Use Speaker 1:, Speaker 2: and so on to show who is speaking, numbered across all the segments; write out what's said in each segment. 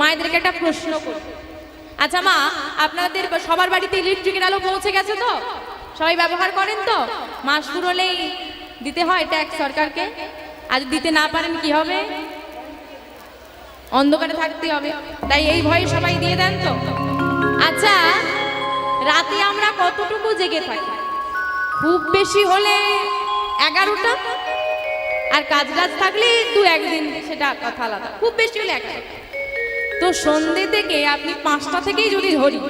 Speaker 1: মায়েদেরকে একটা প্রশ্ন করি। আচ্ছা মা, আপনাদের সবার বাড়িতে ইলেকট্রিকের আলো পৌঁছে গেছে তো? সবাই ব্যবহার করেন তো? মাস পুরোলেই দিতে হয় ট্যাক্স সরকারকে? আজ দিতে না পারেন কি হবে? অন্ধকারে থাকতে হবে। তাই এই ভয়ে সবাই দিয়ে দেন তো। আচ্ছা রাতে আমরা কতটুকু জেগে থাকি? খুব বেশি হলে এগারোটা? আর কাজ কাজ থাকলে দু একদিন সেটা কথা আলাদা। খুব বেশি হলে এগারোটা। তো সন্ধে থেকে আপনি পাঁচটা থেকেই যদি ধরি,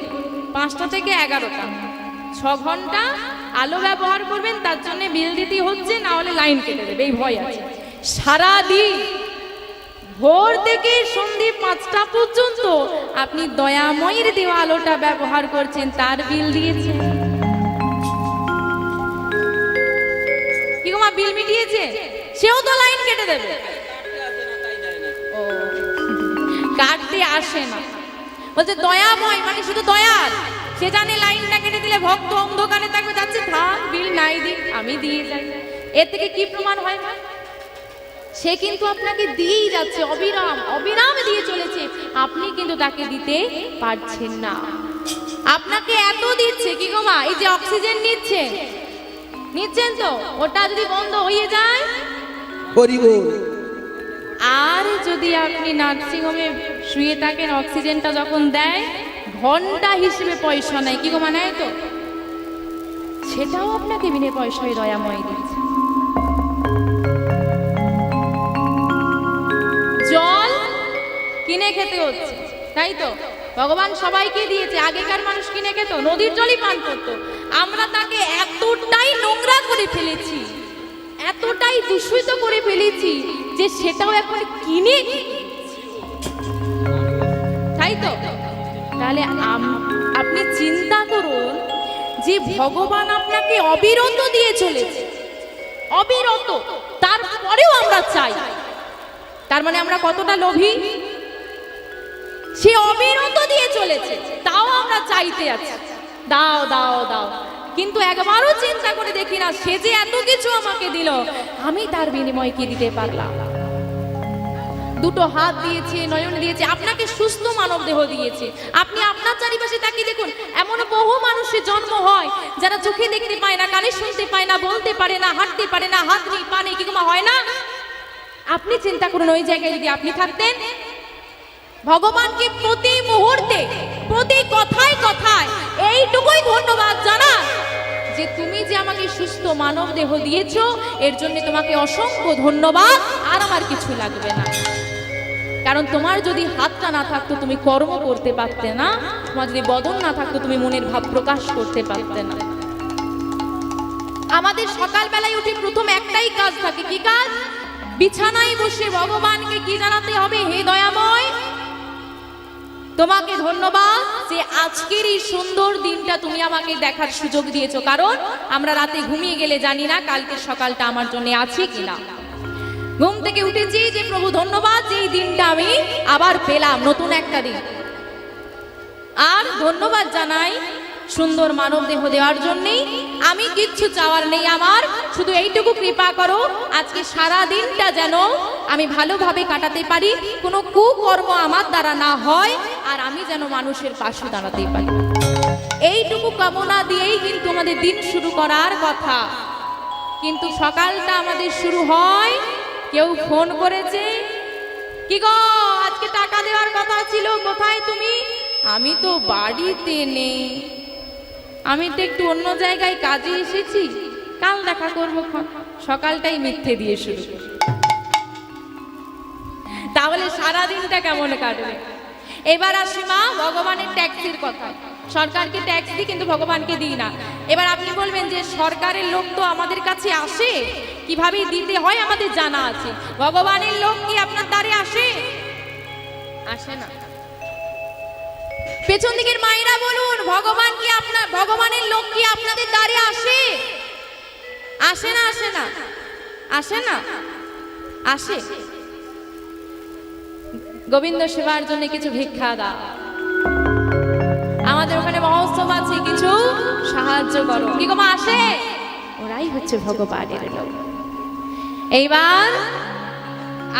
Speaker 1: পাঁচটা থেকে এগারোটা। ছ ঘণ্টা আলো ব্যবহার করবেন, তার জন্য বিল দিতে হচ্ছে, না হলে লাইন কেটে দেবে, এই ভয় আছে। সারাদিন ভোর থেকে সন্ধে পাঁচটা পর্যন্ত আপনি দয়াময়ের দেওয়া আলোটা ব্যবহার করছেন, তার বিল দিয়েছেন। কি বিল মিটিয়েছে? সেও তো লাইন কেটে দেবে। কাটতে আসে না। বলছে দয়াময় মানে শুধু দয়াল। সে জানে লাইনটা কেটে দিলে ভক্ত অন্ধকারে থাকবে। যাচ্ছে থাক বিল নাই দিক আমি দিয়ে যাই। এর থেকে কি প্রমাণ হয় মা? সে কিন্তু আপনাকে দিয়েই যাচ্ছে অবিরাম অবিরাম দিয়ে চলেছে। আপনি কিন্তু তাকে দিতে পারছেন না। আপনাকে এত দিচ্ছে কি গো মা? এই যে অক্সিজেন নিচ্ছেন নিচ্ছেন তো? ওটা যদি বন্ধ হয়ে যায়? আর যদি আপনি নার্সিং হোমে শুয়ে থাকেন অক্সিজেনটা যখন দেয়, ঘণ্টা হিসেবে পয়সা নেয়। কি গো মানায় তো? সেটাও আপনাকে বিনে পয়সায় দয়াময় দিচ্ছে জল কিনে খেতে হচ্ছে, তাই তো? ভগবান সবাইকে দিয়েছে, আগেকার মানুষ কিনে খেত, নদীর জলই পান করতো। আমরা তাকে এতটাই নোংরা করে ফেলেছি, এতটাই দূষিত করে ফেলেছি যে সেটাও এখন কিনে। তাই তো? তাহলে আপনি চিন্তা করুন যে ভগবান আপনাকে অবিরত দিয়ে চলেছে। অবিরত। তারপরেও আমরা চাই। তার মানে আমরা কতটা লোভী? সে অবিরত দিয়ে চলেছে। তাও আমরা চাইতে আছি। দাও দাও দাও। কিন্তু একবারও চিন্তা করে দেখি না, সে যে এত কিছু আমাকে দিল, আমি তার বিনিময়ে কি দিতে পারলাম? দুটো হাত দিয়েছে, নয়ন দিয়েছে, আপনাকে সুস্থ মানব দেহ দিয়েছে। আপনি আপনার চারিপাশে তাকিয়ে দেখুন এমন বহু মানুষের জন্ম হয় যারা চোখে দেখতে পায় না, কানে শুনতে পায় না, বলতে পারে না, হাঁটতে পারে না, হাত নেই, পা নেই কিংবা হয় না? আপনি চিন্তা করুন, ওই জায়গায় যদি আপনি থাকতেন, ভগবানকে প্রতি মুহূর্তে, প্রতি কথায় কথায়, এইটুকুই ধন্যবাদ জানা যে তুমি যে আমাকে সুস্থ মানব দেহ দিয়েছ, এর জন্য তোমাকে অসংখ্য ধন্যবাদ, আর আমার কিছু লাগবে না। কারণ তোমার যদি হাতটা না থাকতো তুমি কর্ম করতে পারতে না, তোমার যদি বদন না থাকতো তুমি মনের ভাব প্রকাশ করতে পারতে না। আমাদের সকালবেলায় উঠে প্রথম একটাই কাজ থাকে, কি কাজ? বিছানায় বসে ভগবানকে কি জানাতে হবে? হে দয়াময়, তোমাকে ধন্যবাদ যে আজকের এই সুন্দর দিনটা তুমি আমাকে দেখার সুযোগ দিয়েছ। কারণ আমরা রাতে ঘুমিয়ে গেলে জানি না কালকে সকালটা আমার জন্য আছে কিনা। ঘুম থেকে উঠেছি যে প্রভু ধন্যবাদ যে দিনটা আমি আবার পেলাম, নতুন একটা দিন। আর ধন্যবাদ জানাই সুন্দর মানব দেহ দেওয়ার জন্যেই। আমি কিচ্ছু চাওয়ার নেই আমার, শুধু এইটুকু কৃপা করো, আজকে সারা দিনটা যেন আমি ভালোভাবে কাটাতে পারি, কোনো কুকর্ম আমার দ্বারা না হয়, আর আমি যেন মানুষের পাশে দাঁড়াতে পারি। এইটুকু কামনা দিয়েই কিন্তু আমাদের দিন শুরু করার কথা। কিন্তু সকালটা আমাদের শুরু হয় কেউ ফোন করেছে? কি গো, আজকে টাকা দেওয়ার কথা ছিল, কোথায় তুমি? আমি তো বাড়িতে নেই। আমি তো একটু অন্য জায়গায় কাজে এসেছি। কাল দেখা করব সকালটাই মিথ্যে দিয়ে শুরু তাহলে সারা দিনটা কেমন কাটবে? এবার আসি মা, ভগবানের ট্যাক্সির কথা। সরকারকে ট্যাক্স দিই, কিন্তু ভগবানকে দিই না। এবার আপনি বলবেন যে সরকারের লোক তো আমাদের কাছে আসে? কীভাবে দিতে হয় আমাদের জানা আছে। ভগবানের লোক কি আপনার দ্বারে আসে? আসে না। পেছন দিকের মায়েরা বলুন, ভগবান কি আপনার, ভগবানের লোক কি আপনাদের দ্বারে আসে? আসে না আসে না। আসে না? আসে। গোবিন্দ সেবার জন্য কিছু ভিক্ষা দাও। কিছু সাহায্য করো। কি গো মা আসে? ওরাই হচ্ছে ভগবানের লোক। এইবার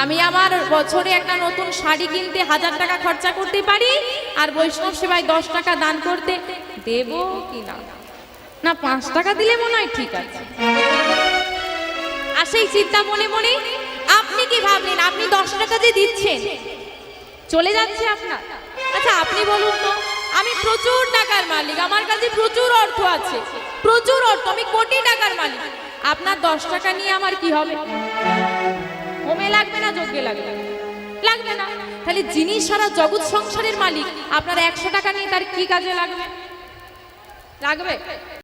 Speaker 1: আমি আমার বছরে একটা নতুন শাড়ি কিনতে হাজার টাকা খরচা করতে পারি আর বৈষ্ণব সেবায় দশ টাকা দান করতে দেব কি না না পাঁচ টাকা দিলে মনে হয় ঠিক আছে। আর সেই চিন্তা মনে মনে আপনি কি ভাবলেন? আপনি দশ টাকা যে দিচ্ছেন চলে যাচ্ছে আপনার। আচ্ছা আপনি বলুন তো। আমি প্রচুর টাকার মালিক, আমার কাছে প্রচুর অর্থ আছে, প্রচুর অর্থ, আমি কোটি টাকার মালিক। আপনার দশ টাকা নিয়ে আমার কি হবে? হোমে লাগবে না, যজ্ঞে লাগবে লাগবে না। তাহলে যিনি সারা জগৎ সংসারের মালিক, আপনার একশো টাকা নিয়ে তার কি কাজে লাগবে? লাগবে?